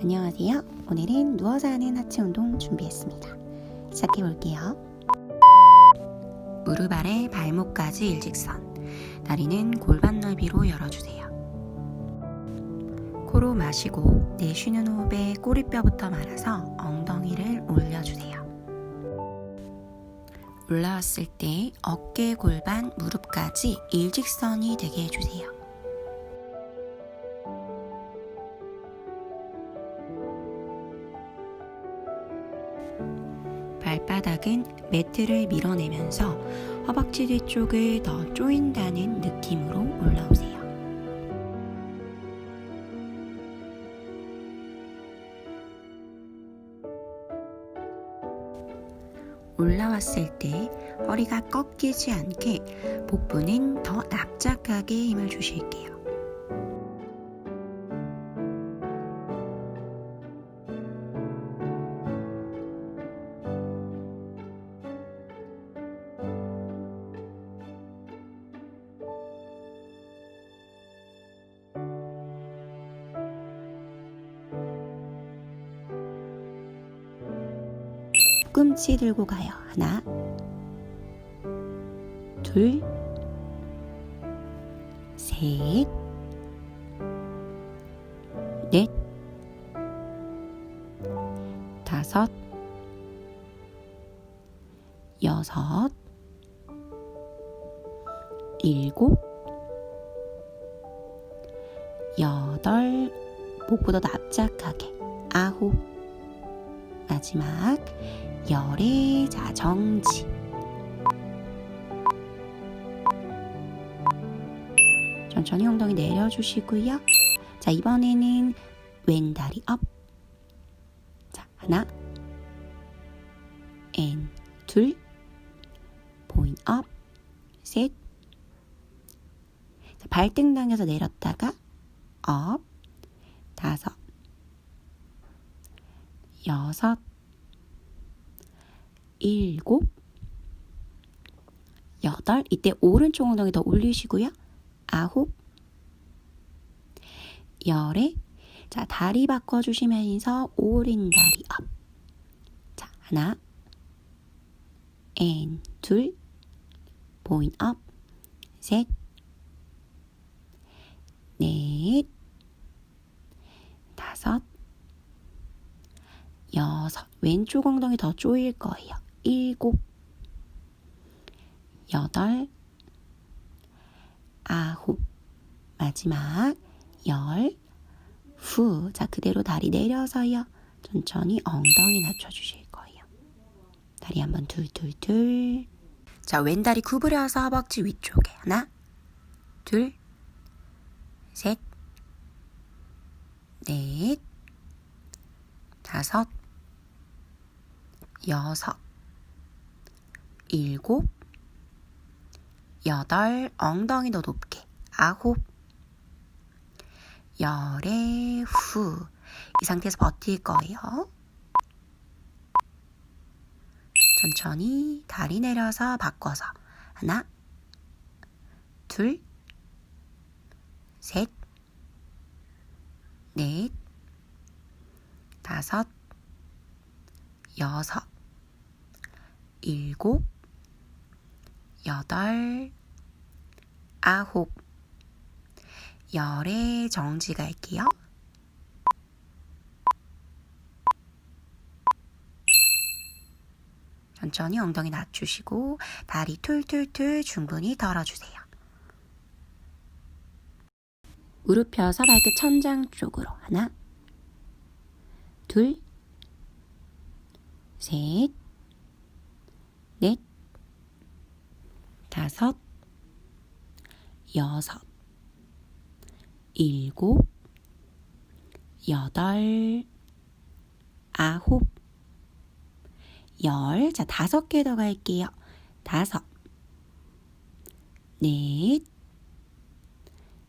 안녕하세요. 오늘은 누워서 하는 하체 운동 준비했습니다. 시작해 볼게요. 무릎 아래 발목까지 일직선. 다리는 골반 넓이로 열어주세요. 코로 마시고 내쉬는 호흡에 꼬리뼈부터 말아서 엉덩이를 올려주세요. 올라왔을 때 어깨, 골반, 무릎까지 일직선이 되게 해주세요. 발바닥은 매트를 밀어내면서 허벅지 뒤쪽을 더 조인다는 느낌으로 올라오세요. 올라왔을 때 허리가 꺾이지 않게 복부는 더 납작하게 힘을 주실게요. 꿈치 들고 가요. 하나, 둘, 셋, 넷, 다섯, 여섯, 일곱, 여덟, 목보다 납작하게, 아홉, 마지막, 열의 자 정지. 천천히 엉덩이 내려주시고요. 자 이번에는 왼 다리 업. 자, 하나. 앤둘. 포인 업셋. 발등 당겨서 내렸다가 업. 다섯 여섯 일곱, 여덟, 이때 오른쪽 엉덩이 더 올리시고요. 아홉, 열에, 자, 다리 바꿔주시면서 오른 다리 업. 자, 하나, 앤, 둘, 포인 업, 셋, 넷, 다섯, 여섯, 왼쪽 엉덩이 더 조일 거예요. 일곱, 여덟, 아홉, 마지막 열, 후. 자, 그대로 다리 내려서요. 천천히 엉덩이 낮춰주실 거예요. 다리 한번 둘, 둘, 둘. 자, 왼다리 구부려서 허벅지 위쪽에. 하나, 둘, 셋, 넷, 다섯, 여섯, 일곱, 여덟, 엉덩이 더 높게, 아홉, 열에 후. 이 상태에서 버틸 거예요. 천천히 다리 내려서 바꿔서 하나, 둘, 셋, 넷, 다섯, 여섯, 일곱, 여덟, 아홉, 열에 정지 갈게요. 천천히 엉덩이 낮추시고 다리 툴툴툴 충분히 덜어주세요. 무릎 펴서 발끝 천장 쪽으로 하나, 둘, 셋, 넷, 다섯, 여섯, 일곱, 여덟, 아홉, 열. 자, 다섯 개 더 갈게요. 다섯, 넷,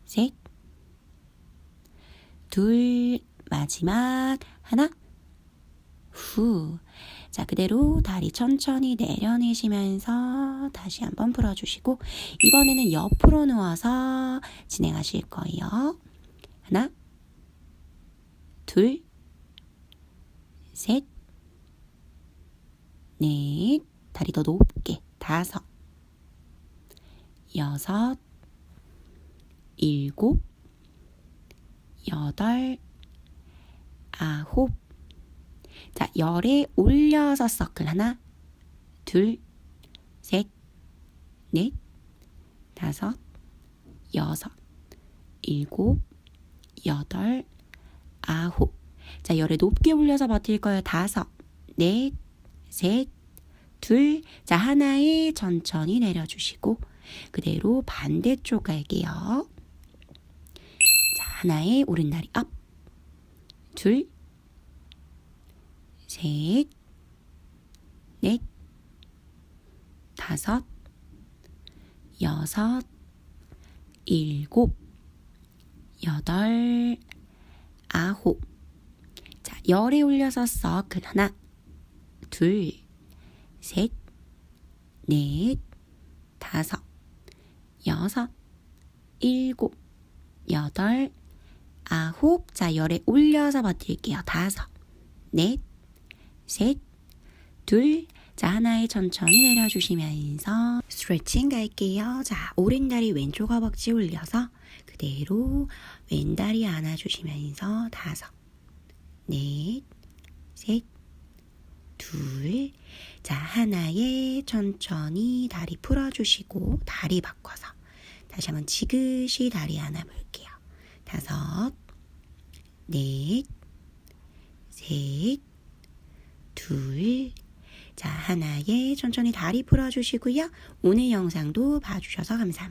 셋, 둘, 마지막 하나, 후. 자, 그대로 다리 천천히 내려내시면서 다시 한번 풀어주시고, 이번에는 옆으로 누워서 진행하실 거예요. 하나, 둘, 셋, 넷, 다리 더 높게, 다섯, 여섯, 일곱, 여덟, 아홉. 자, 열에 올려서 서클 하나, 둘, 셋, 넷, 다섯, 여섯, 일곱, 여덟, 아홉. 자, 열에 높게 올려서 버틸 거예요. 다섯, 넷, 셋, 둘. 자, 하나에 천천히 내려주시고, 그대로 반대쪽 갈게요. 자, 하나에 오른 다리 업. 둘, 셋, 넷, 다섯, 여섯, 일곱, 여덟, 아홉. 자, 열에 올려서 서클 하나, 둘, 셋, 넷, 다섯, 여섯, 일곱, 여덟, 아홉. 자, 열에 올려서 버틸게요. 다섯, 넷, 셋, 둘. 자, 하나에 천천히 내려주시면서 스트레칭 갈게요. 자, 오른다리 왼쪽 허벅지 올려서 그대로 왼다리 안아주시면서 다섯, 넷, 셋, 둘. 자, 하나에 천천히 다리 풀어주시고 다리 바꿔서 다시 한번 지그시 다리 안아볼게요. 다섯, 넷, 셋, 둘. 자, 하나에 천천히 다리 풀어주시고요. 오늘 영상도 봐주셔서 감사합니다.